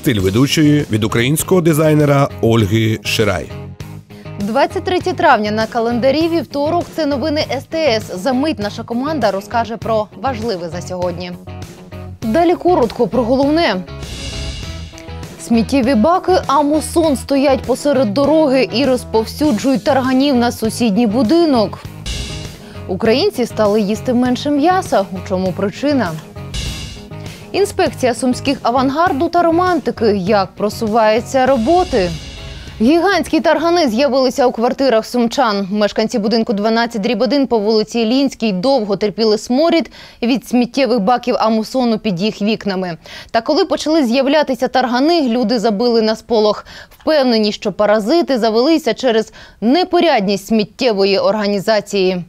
Стиль ведучої від українського дизайнера Ольги Ширай. 23 травня на календарі вівторок. Це новини СТС. Замить наша команда розкаже про важливе за сьогодні. Далі коротко про головне. Сміттєві баки Амусон стоять посеред дороги і розповсюджують тарганів на сусідній будинок. Українці стали їсти менше м'яса. У чому причина? Інспекція сумських авангарду та романтики. Як просуваються роботи? Гігантські таргани з'явилися у квартирах сумчан. Мешканці будинку 12 дріб 1 по вулиці Лінській довго терпіли сморід від сміттєвих баків амусону під їх вікнами. Та коли почали з'являтися таргани, люди забили на сполох. Впевнені, що паразити завелися через непорядність сміттєвої організації.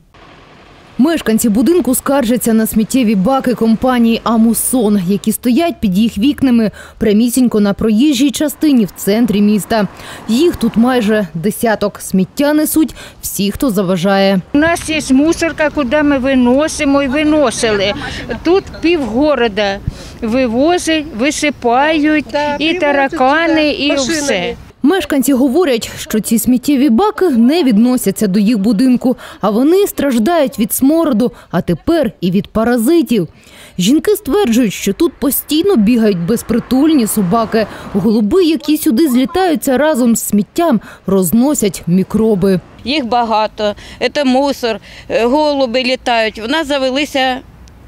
Мешканці будинку скаржаться на сміттєві баки компанії Амусон, які стоять під їх вікнами прямісінько на проїжджій частині в центрі міста. Їх тут майже десяток. Сміття несуть всі, хто заважає. У нас є мусорка, куди ми виносимо і виносили. Тут півгорода вивозять, висипають і таракани, і все. Мешканці говорять, що ці сміттєві баки не відносяться до їх будинку, а вони страждають від смороду, а тепер і від паразитів. Жінки стверджують, що тут постійно бігають безпритульні собаки. Голуби, які сюди злітаються разом з сміттям, розносять мікроби. Їх багато, це мусор, е, голуби літають. В нас завелися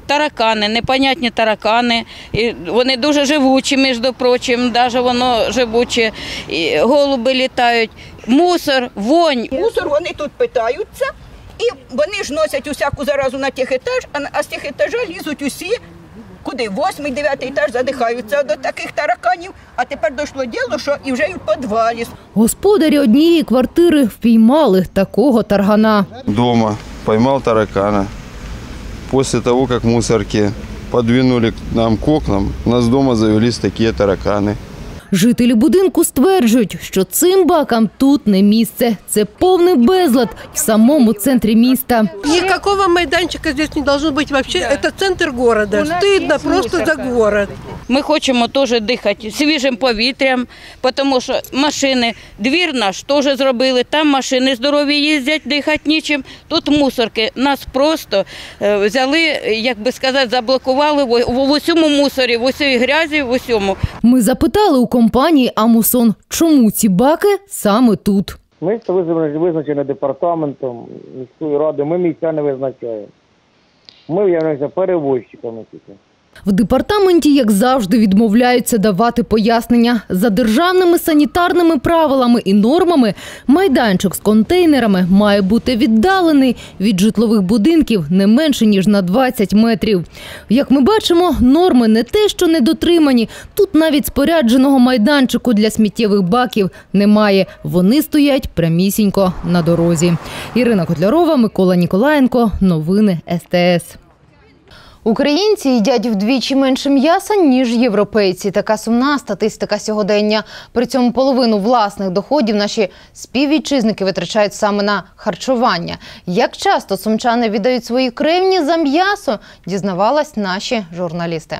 таракани, непонятні таракани. І вони дуже живучі, між прочим, навіть воно живуче. І голуби літають, мусор, вонь. Мусор вони тут питаються, і вони ж носять усяку заразу на тих етаж, а з тих етажа лізуть усі. Куди? Восьмий, дев'ятий етаж задихаються до таких тараканів. А тепер дійшло діло, що і вже і в підвалі. Господарі однієї квартири впіймали такого таргана. дома, поймал таракана. После того, как мусорки подвинули к нам к окнам, у нас дома завелись такие тараканы. Жителі будинку стверджують, що цим бакам тут не місце. Це повний безлад в самому центрі міста. Никакого майданчика здесь не должно быть вообще. Это центр города. Стыдно просто за город. Ми хочемо теж дихати свіжим повітрям, тому що машини, двір наш теж зробили, там машини здорові їздять, дихати нічим. Тут мусорки. Нас просто е, взяли, як би сказати, заблокували в, в усьому мусорі, в усій грязі, в усьому. Ми запитали у компанії Амусон, чому ці баки саме тут. Місце визначене, визначене департаментом міської ради. Ми місця не визначаємо. Ми являємося перевозчиками тільки. В департаменті, як завжди, відмовляються давати пояснення. За державними санітарними правилами і нормами майданчик з контейнерами має бути віддалений від житлових будинків не менше ніж на 20 метрів. Як ми бачимо, норми не те, що не дотримані. Тут навіть спорядженого майданчику для сміттєвих баків немає. Вони стоять прямісінько на дорозі. Ірина Котлярова, Микола Ніколаєнко. Новини СТС. Українці їдять вдвічі менше м'яса, ніж європейці. Така сумна статистика сьогодення. При цьому половину власних доходів наші співвітчизники витрачають саме на харчування. Як часто сумчани віддають свої кривні за м'ясо, дізнавалась наші журналісти.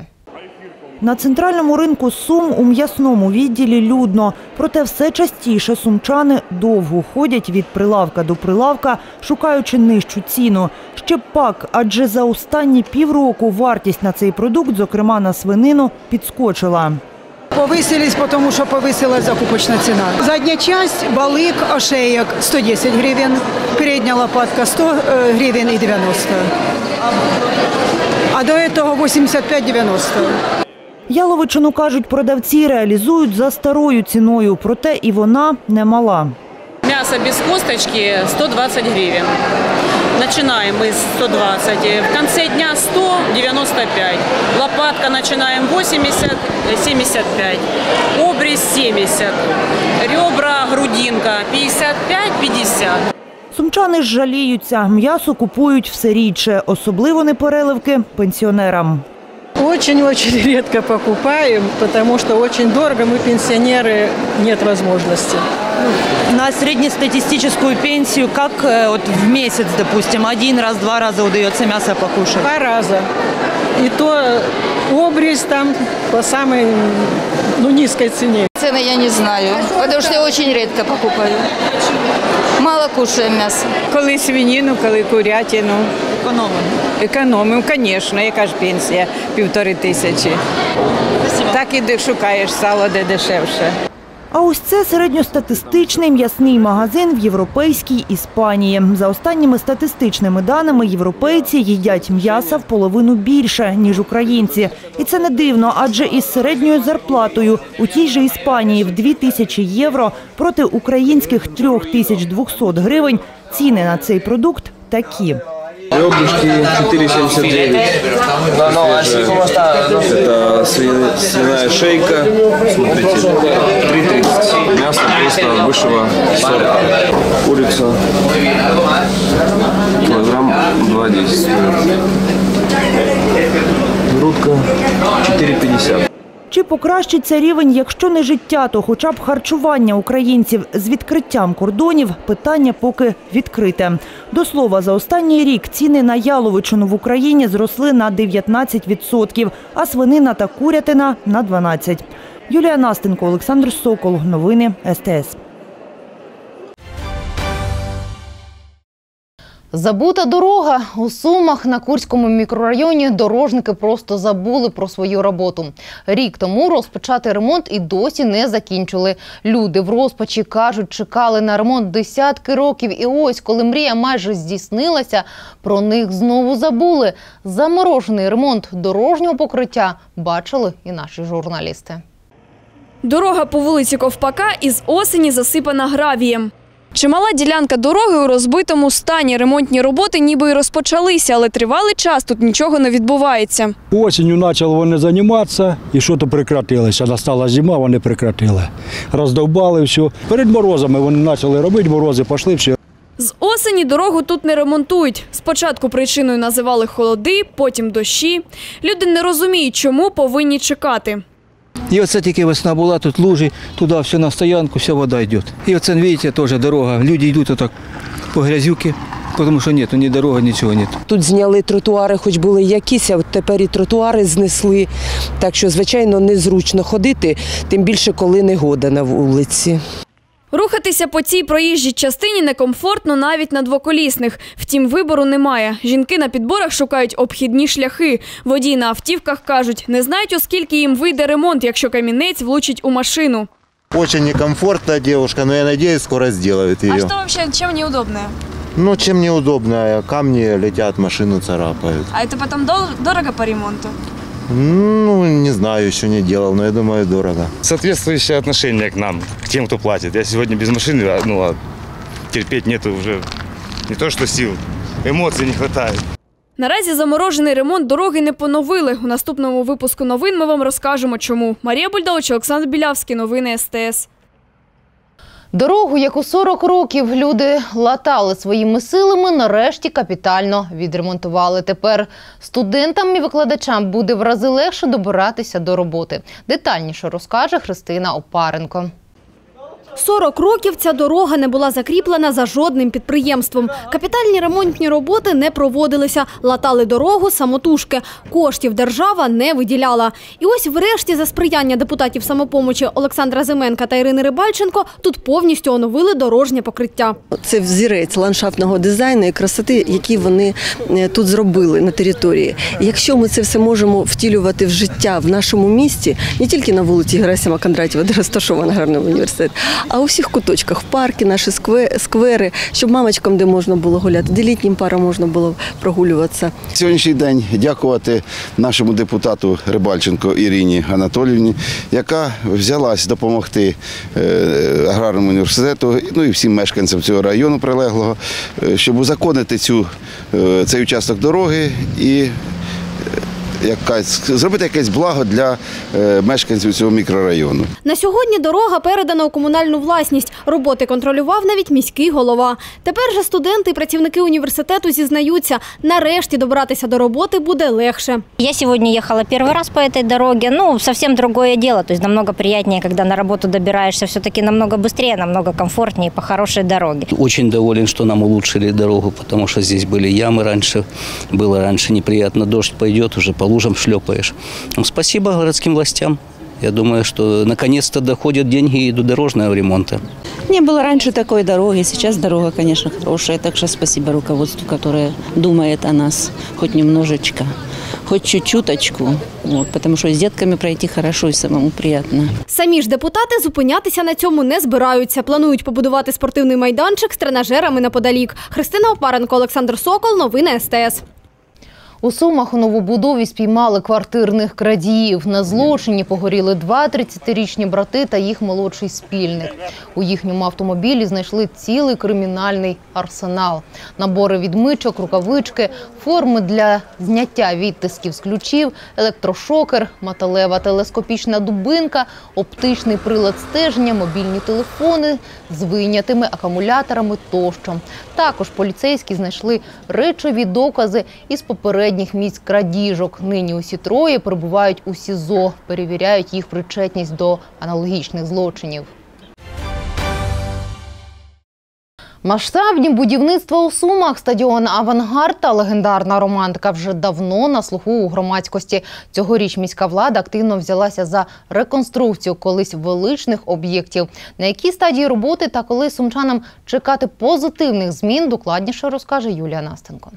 На центральному ринку Сум у м'ясному відділі людно. Проте все частіше сумчани довго ходять від прилавка до прилавка, шукаючи нижчу ціну. Ще б пак, адже за останні півроку вартість на цей продукт, зокрема на свинину, підскочила. Повысились, потому что повысилась закупочная цена. Задняя часть, балык, ошеек 110 гривен, передняя лопатка 100 э, гривен и 90. А до этого 85-90. Яловичину, кажуть, продавці реалізують за старою ціною, проте і вона немала. Мясо без косточки 120 гривен. Начинаем мы с 120. В конце дня 195. Лопатка начинаем 80, 75. Обрез 70. Ребра, грудинка 55-50. Сумчани ж жаліються, м'ясо купують все рідше, особливо непереливки пенсіонерам. Очень-очень редко покупаем, потому что очень дорого. Мы пенсионеры, нет возможности. На среднестатистическую пенсию, как э, вот в месяц, допустим, один раз, два раза удается мясо покушать? Два раза. И то обрез там по самой ну, низкой цене. Цены я не знаю, потому что я очень редко покупаю. Мало кушаем мясо. Коли свинину, коли курятину. Економимо? Економимо, звісно. Яка ж пенсія? Півтори тисячі. Так і шукаєш сало, де дешевше. А ось це середньостатистичний м'ясний магазин в європейській Іспанії. За останніми статистичними даними, європейці їдять м'яса в половину більше, ніж українці. І це не дивно, адже із середньою зарплатою у тій же Іспанії в 2 тисячі євро проти українських 3200 гривень ціни на цей продукт такі. Ребрышки 4,79. Это свиная, шейка. Смотрите, 3,30. Мясо просто высшего сорта. Курица. Килограмм 2,10 стоит. Грудка 4,50. Чи покращиться рівень, якщо не життя, то хоча б харчування українців з відкриттям кордонів – питання поки відкрите. До слова, за останній рік ціни на яловичину в Україні зросли на 19%, а свинина та курятина – на 12%. Юлія Настенко, Олександр Сокол. Новини СТС. Забута дорога у Сумах на Курському мікрорайоні дорожники просто забули про свою роботу. Рік тому розпочати ремонт і досі не закінчили. Люди в розпачі кажуть, чекали на ремонт десятки років. І ось, коли мрія майже здійснилася, про них знову забули. Заморожений ремонт дорожнього покриття бачили і наші журналісти. Дорога по вулиці Ковпака із осені засипана гравієм. Чимала ділянка дороги у розбитому стані. Ремонтні роботи ніби й розпочалися, але тривалий час тут нічого не відбувається. Осінню почали вони займатися і що то прекратилося. Настала зима, вони прекратили. Роздовбали все. Перед морозами вони почали робити, морози пішли, все. З осені дорогу тут не ремонтують. Спочатку причиною називали холоди, потім дощі. Люди не розуміють, чому повинні чекати. І оце тільки весна була, тут лужі, туди все на стоянку, вся вода йде. І оце, бачите, теж дорога. Люди йдуть отак по грязюки, тому що ні, ні дороги, нічого нет. Тут зняли тротуари, хоч були якісь, а от тепер і тротуари знесли. Так що, звичайно, незручно ходити, тим більше, коли негода на вулиці. Рухатися по цій проїжджій частині некомфортно навіть на двоколісних. Втім, вибору немає. Жінки на підборах шукають обхідні шляхи. Водії на автівках кажуть, не знають, оскільки їм вийде ремонт, якщо камінець влучить у машину. Очень некомфортная девушка, но я надеюсь, скоро сделают ее. вообще, чим неудобне? Ну, чем неудобно, камни летят, машину царапают. А це потім дорого по ремонту? Ну, не знаю, еще не делал, но я думаю, дорого. Соответствующее отношение к нам, к тем, кто платит. Я сегодня без машины, а, ну, а терпеть нету уже не то что сил, эмоций не хватает. Наразі заморожений ремонт дороги не поновили. У наступному випуску новин ми вам розкажемо, чому. Марія Бульдович, Олександр Білявський, новини СТС. Дорогу, яку 40 років люди латали своїми силами, нарешті капітально відремонтували. Тепер студентам і викладачам буде в рази легше добиратися до роботи. Детальніше розкаже Христина Опаренко. 40 років ця дорога не була закріплена за жодним підприємством. Капітальні ремонтні роботи не проводилися, латали дорогу самотужки. Коштів держава не виділяла. І ось врешті за сприяння депутатів самопомочі Олександра Зименка та Ірини Рибальченко тут повністю оновили дорожнє покриття. Це взірець ландшафтного дизайну і красоти, які вони е, тут зробили на території. Якщо ми це все можемо втілювати в життя в нашому місті, не тільки на вулиці Герасима Кондратєва, де розташований гарний університет, а у всіх куточках, в парки, наші скве- сквери, щоб мамочкам де можна було гуляти, де літнім парам можна було прогулюватися. Сьогоднішній день дякувати нашому депутату Рибальченко Ірині Анатоліївні, яка взялась допомогти е, аграрному університету, ну і всім мешканцям цього району прилеглого, е, щоб узаконити цю, е, цей участок дороги і якась, зробити якесь благо для е, мешканців цього мікрорайону. На сьогодні дорога передана у комунальну власність. Роботи контролював навіть міський голова. Тепер же студенти і працівники університету зізнаються, нарешті добратися до роботи буде легше. Я сегодня ехала первый раз по этой дороге. Ну, совсем другое дело. То есть намного приятнее, когда на работу добираешься все-таки намного быстрее, намного комфортнее по хорошей дороге. Очень доволен, что нам улучшили дорогу, потому что здесь были ямы раньше. Было раньше неприятно. Дождь пойдет, уже получше лужам шлепаешь. Ну, спасибо городским властям. Я думаю, что наконец-то доходят деньги и до дорожного ремонта. Не было раньше такой дороги, сейчас дорога, конечно, хорошая, так что спасибо руководству, которое думает о нас хоть немножечко, хоть чуть-чуточку, вот, потому что с детками пройти хорошо и самому приятно. Самі ж депутати зупинятися на цьому не збираються. Планують побудувати спортивний майданчик з тренажерами неподалік. Христина Опаренко, Олександр Сокол. Новини СТС. У Сумах у новобудові спіймали квартирних крадіїв. На злочині погоріли два 30-річні брати та їх молодший спільник. У їхньому автомобілі знайшли цілий кримінальний арсенал. Набори відмичок, рукавички, форми для зняття відтисків з ключів, електрошокер, металева телескопічна дубинка, оптичний прилад стеження, мобільні телефони з вийнятими акумуляторами тощо. Також поліцейські знайшли речові докази із попередніх місць крадіжок. Нині усі троє перебувають у СІЗО, перевіряють їх причетність до аналогічних злочинів. Масштабні будівництва у Сумах, стадіон Авангард та легендарна романтика вже давно на слуху у громадськості. Цьогоріч міська влада активно взялася за реконструкцію колись величних об'єктів. На якій стадії роботи та коли сумчанам чекати позитивних змін, докладніше розкаже Юлія Настенко.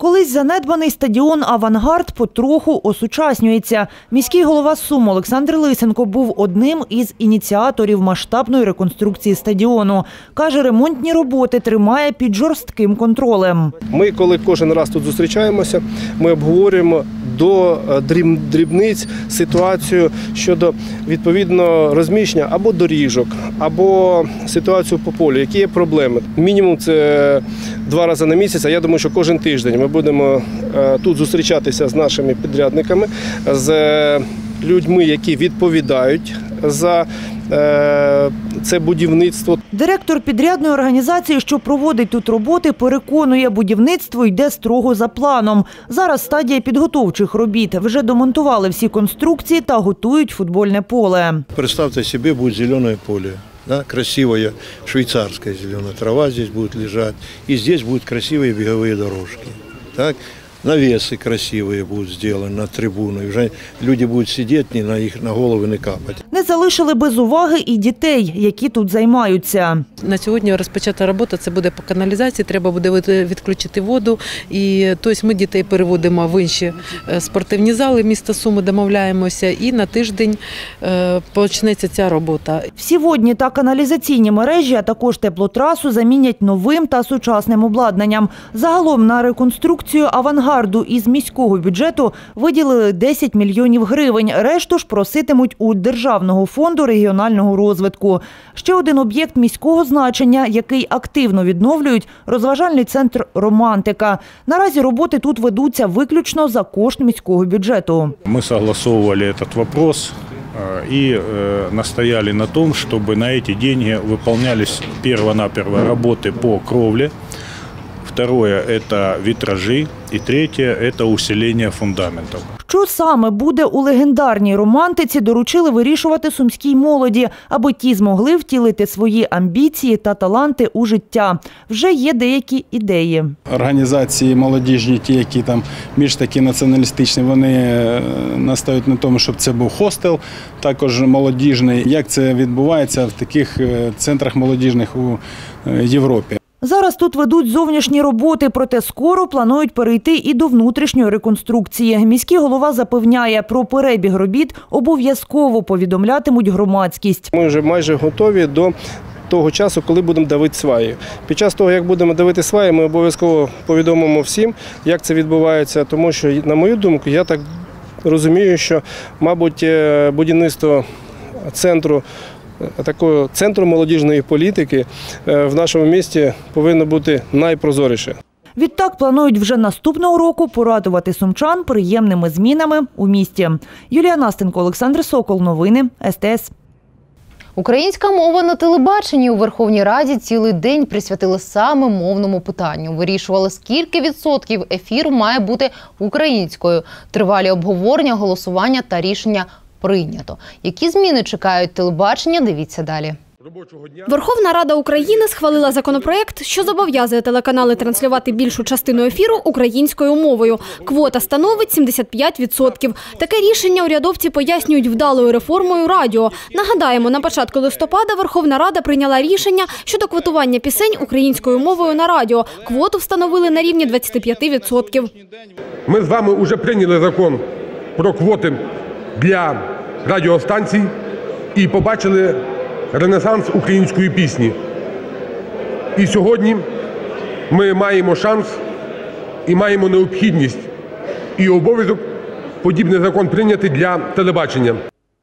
Колись занедбаний стадіон Авангард потроху осучаснюється. Міський голова Сум Олександр Лисенко був одним із ініціаторів масштабної реконструкції стадіону. Каже, ремонтні роботи тримає під жорстким контролем. Ми, коли кожен раз тут зустрічаємося, ми обговорюємо до е, дрібниць ситуацію щодо відповідно розміщення або доріжок, або ситуацію по полю, які є проблеми. Мінімум це два рази на місяць. А я думаю, що кожен тиждень ми будемо е, тут зустрічатися з нашими підрядниками, з е, людьми, які відповідають за е, це будівництво. Директор підрядної організації, що проводить тут роботи, переконує, будівництво йде строго за планом. Зараз стадія підготовчих робіт. Вже домонтували всі конструкції та готують футбольне поле. Представьте себе, будет зеленое поле. Да, красивая швейцарская зеленая трава здесь будет лежать. И здесь будут красивые беговые дорожки. Так? Навесы красивые будут сделаны на трибуну. И уже люди будут сидеть, не на их на головы не капать. Не залишили без уваги і дітей, які тут займаються. На сьогодні розпочата робота це буде по каналізації. Треба буде від- відключити воду. І тобто ми дітей переводимо в інші е, спортивні зали міста Суми, домовляємося. І на тиждень е, почнеться ця робота. Всі водні та каналізаційні мережі, а також теплотрасу замінять новим та сучасним обладнанням. Загалом на реконструкцію авангарду із міського бюджету виділили 10 мільйонів гривень. Решту ж проситимуть у Державного фонду регіонального розвитку. Ще один об'єкт міського значення, який активно відновлюють – розважальний центр «Романтика». Наразі роботи тут ведуться виключно за кошт міського бюджету. Мы согласовывали этот вопрос э, и э, настояли на том, чтобы на эти деньги выполнялись перво-наперво работы по кровле, второе – это витражи, и третье – это усиление фундаментов. Що саме буде у легендарній романтиці, доручили вирішувати сумській молоді, аби ті змогли втілити свої амбіції та таланти у життя. Вже є деякі ідеї. Організації молодіжні, ті, які там більш такі націоналістичні, вони е, настають на тому, щоб це був хостел, також молодіжний. Як це відбувається в таких е, центрах молодіжних у е, Європі? Зараз тут ведуть зовнішні роботи, проте скоро планують перейти і до внутрішньої реконструкції. Міський голова запевняє, про перебіг робіт обов'язково повідомлятимуть громадськість. Ми вже майже готові до того часу, коли будемо давити сваї. Під час того, як будемо давити сваї, ми обов'язково повідомимо всім, як це відбувається, тому що, на мою думку, я так розумію, що, мабуть, е, будівництво центру. Е, Такого центру молодіжної політики е, в нашому місті повинно бути найпрозоріше. Відтак планують вже наступного року порадувати сумчан приємними змінами у місті. Юлія Настенко, Олександр Сокол. Новини СТС. Українська мова на телебаченні у Верховній Раді цілий день присвятили саме мовному питанню. Вирішували, скільки відсотків ефіру має бути українською. Тривалі обговорення, голосування та рішення прийнято. Які зміни чекають телебачення? Дивіться далі. Верховна Рада України схвалила законопроект, що зобов'язує телеканали транслювати більшу частину ефіру українською мовою. Квота становить 75%. Таке рішення урядовці пояснюють вдалою реформою радіо. Нагадаємо, на початку листопада Верховна Рада прийняла рішення щодо квотування пісень українською мовою на радіо. Квоту встановили на рівні 25%. Ми з вами вже прийняли закон про квоти для радіостанцій і побачили ренесанс української пісні. І сьогодні ми маємо шанс і маємо необхідність і обов'язок подібний закон прийняти для телебачення.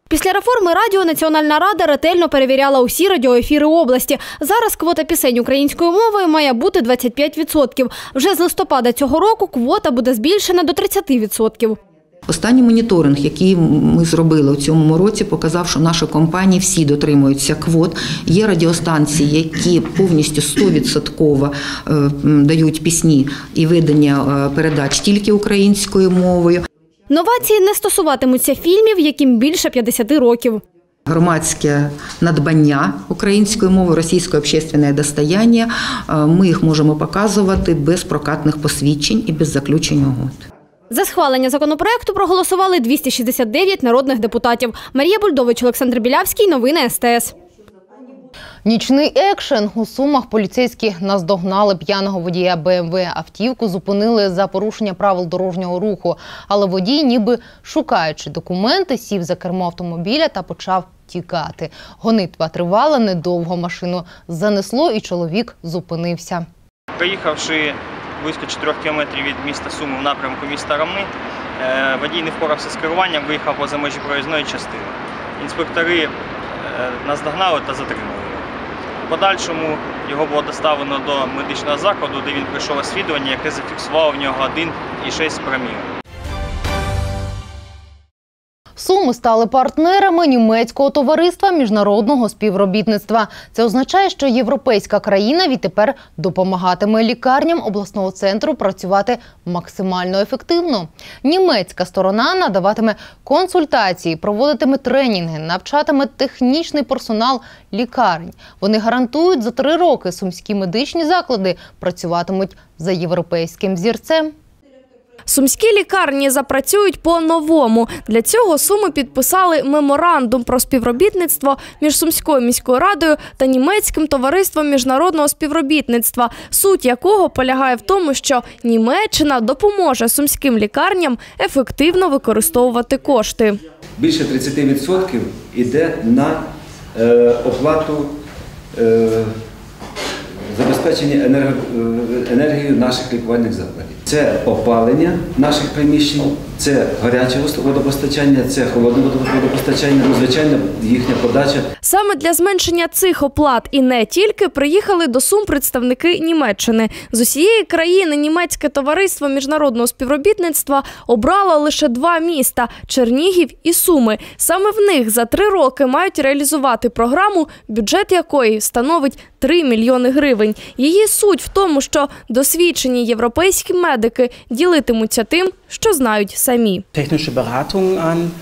Після реформи радіо Національна рада ретельно перевіряла усі радіоефіри області. Зараз квота пісень українською мовою має бути 25%. Вже з листопада цього року квота буде збільшена до 30%. Останній моніторинг, який ми зробили у цьому році, показав, що наші компанії всі дотримуються квот. Є радіостанції, які повністю 100% е, дають пісні і видання е, передач тільки українською мовою. Новації не стосуватимуться фільмів, яким більше 50 років. Громадське надбання українською мовою, російське общественне достояння. е, Ми їх можемо показувати без прокатних посвідчень і без заключень угод. За схвалення законопроекту проголосували 269 народних депутатів. Марія Бульдович, Олександр Білявський. Новини СТС. Нічний екшен у Сумах поліцейські наздогнали п'яного водія БМВ. Автівку зупинили за порушення правил дорожнього руху, але водій, ніби шукаючи документи, сів за кермо автомобіля та почав тікати. Гонитва тривала недовго. Машину занесло, і чоловік зупинився. Проїхавши близько 4 кілометрів від міста Суми в напрямку міста Ромни, е, водій не впорався з керуванням, виїхав поза межі проїзної частини. Інспектори е, наздогнали та затримали. В подальшому його було доставлено до медичного закладу, де він пройшов освідування, яке зафіксувало в нього 1,6 проміл. Суми стали партнерами німецького товариства міжнародного співробітництва. Це означає, що європейська країна відтепер допомагатиме лікарням обласного центру працювати максимально ефективно. Німецька сторона надаватиме консультації, проводитиме тренінги, навчатиме технічний персонал лікарень. Вони гарантують, за три роки сумські медичні заклади працюватимуть за європейським зірцем. Сумські лікарні запрацюють по-новому. Для цього суми підписали меморандум про співробітництво між Сумською міською радою та німецьким товариством міжнародного співробітництва, суть якого полягає в тому, що Німеччина допоможе сумським лікарням ефективно використовувати кошти. Більше 30% йде на е, оплату е, забезпечення е, енергією наших лікувальних закладів. Це опалення наших приміщень, це гаряче водопостачання, це холодне водопостачання, ну, звичайно, їхня подача. Саме для зменшення цих оплат і не тільки приїхали до Сум представники Німеччини. З усієї країни німецьке товариство міжнародного співробітництва обрало лише два міста Чернігів і Суми. Саме в них за три роки мають реалізувати програму, бюджет якої становить 3 мільйони гривень. Її суть в тому, що досвідчені європейські медики ділитимуться тим, що знають самі.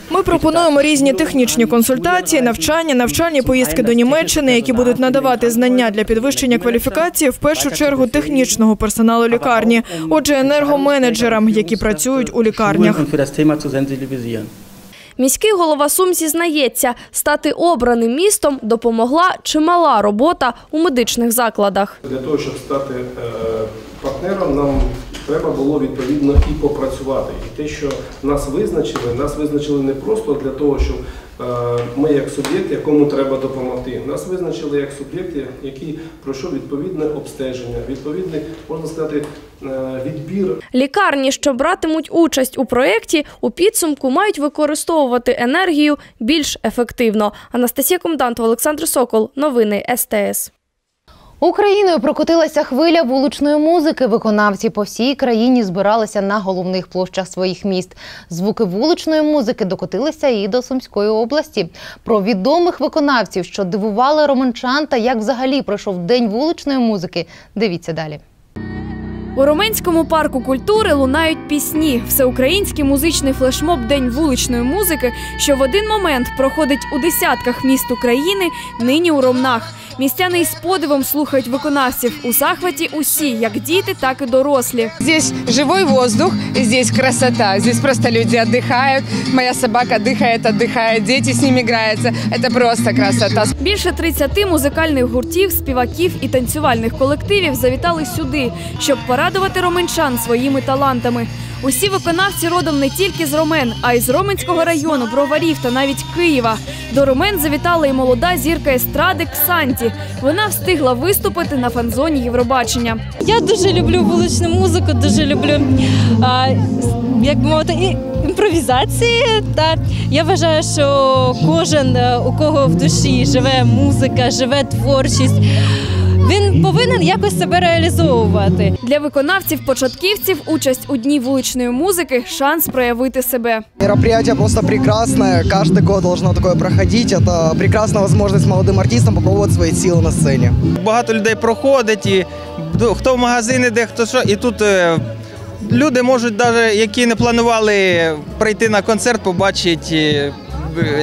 Ми пропонуємо різні технічні консультації, навчання, навчальні поїздки до Німеччини, які будуть надавати знання для підвищення кваліфікації в першу чергу технічного персоналу лікарні, отже, енергоменеджерам, які працюють у лікарнях. Міський голова Сум зізнається, стати обраним містом допомогла чимала робота у медичних закладах. Для того, щоб стати е, партнером, нам треба було відповідно і попрацювати. І те, що нас визначили, нас визначили не просто для того, щоб е, ми як суб'єкт, якому треба допомогти. Нас визначили як суб'єкт, який пройшов відповідне обстеження, відповідний, можна сказати, е, відбір Лікарні, що братимуть участь у проєкті, у підсумку мають використовувати енергію більш ефективно. Анастасія Комдант, Олександр Сокол. Новини СТС. Україною прокотилася хвиля вуличної музики. Виконавці по всій країні збиралися на головних площах своїх міст. Звуки вуличної музики докотилися і до Сумської області. Про відомих виконавців, що дивували романчан та як взагалі пройшов день вуличної музики. Дивіться далі. У Роменському парку культури лунають пісні. Всеукраїнський музичний флешмоб День вуличної музики, що в один момент проходить у десятках міст України, нині у Ромнах. Містяни із подивом слухають виконавців. У захваті усі, як діти, так і дорослі. Здесь живой воздух, здесь красота. Здесь просто люди отдыхают. Моя собака дыхает, отдыхает, дети с ними играются. Это просто красота. Більше 30 музикальних гуртів, співаків і танцювальних колективів завітали сюди, щоб порадувати роменчан своїми талантами. Усі виконавці родом не тільки з Ромен, а й з Роменського району, Броварів та навіть Києва. До Ромен завітала і молода зірка естради Ксанті. Вона встигла виступити на фан-зоні Євробачення. Я дуже люблю вуличну музику, дуже люблю а, як мовити, імпровізації. Та я вважаю, що кожен, е, у кого в душі живе музика, живе творчість, повинен якось себе реалізовувати. Для виконавців-початківців участь у дні вуличної музики шанс проявити себе. Мероприятие просто прекрасное. Каждый год должно такое проходить. Это прекрасная возможность молодым артистам попробовать свои силы на сцене. Багато людей проходить, і ну, хто в магазини, де хто що. І тут е, люди можуть, навіть які не планували прийти на концерт, побачити е,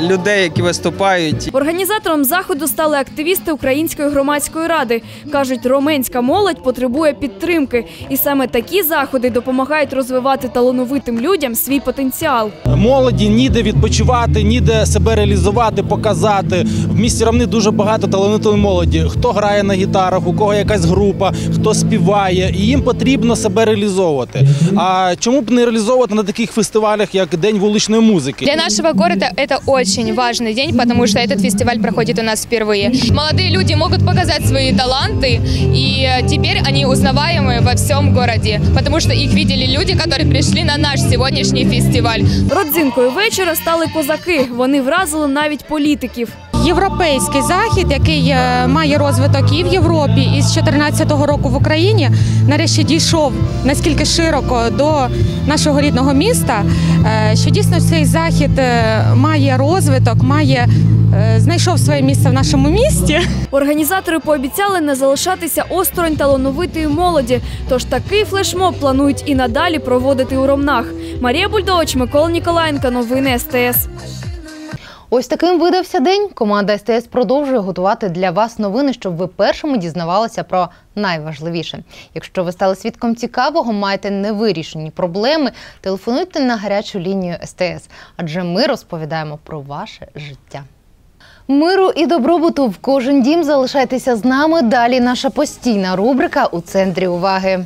людей, які виступають. Організатором заходу стали активісти Української громадської ради. кажуть, роменська молодь потребує підтримки, і саме такі заходи допомагають розвивати талановитим людям свій потенціал. Молоді ніде відпочивати, ніде себе реалізувати, показати. В місті Ромни дуже багато талановитої молоді. Хто грає на гітарах, у кого якась група, хто співає, і їм потрібно себе реалізовувати. А чому б не реалізовувати на таких фестивалях, як День вуличної музики? Для нашего города это очень важный день, потому что этот фестиваль проходит у нас впервые. Молодые люди могут показать свои таланты, и э, теперь они узнаваемые во всем городе, потому что их видели люди, которые пришли на наш сегодняшний фестиваль. Родзинкою вечора стали козаки. Вони вразили навіть політиків. Європейський захід, який е, має розвиток і в Європі, і з 2014 року в Україні, нарешті дійшов наскільки широко до нашого рідного міста, е, що дійсно цей захід е, має розвиток, має знайшов своє місце в нашому місті. Організатори пообіцяли не залишатися осторонь талановитої молоді. Тож такий флешмоб планують і надалі проводити у Ромнах. Марія Бульдович, Микола Ніколаєнко, новини СТС. Ось таким видався день. Команда СТС продовжує готувати для вас новини, щоб ви першими дізнавалися про найважливіше. Якщо ви стали свідком цікавого, маєте невирішені проблеми, телефонуйте на гарячу лінію СТС, адже ми розповідаємо про ваше життя. Миру і добробуту в кожен дім залишайтеся з нами. Далі наша постійна рубрика у центрі уваги.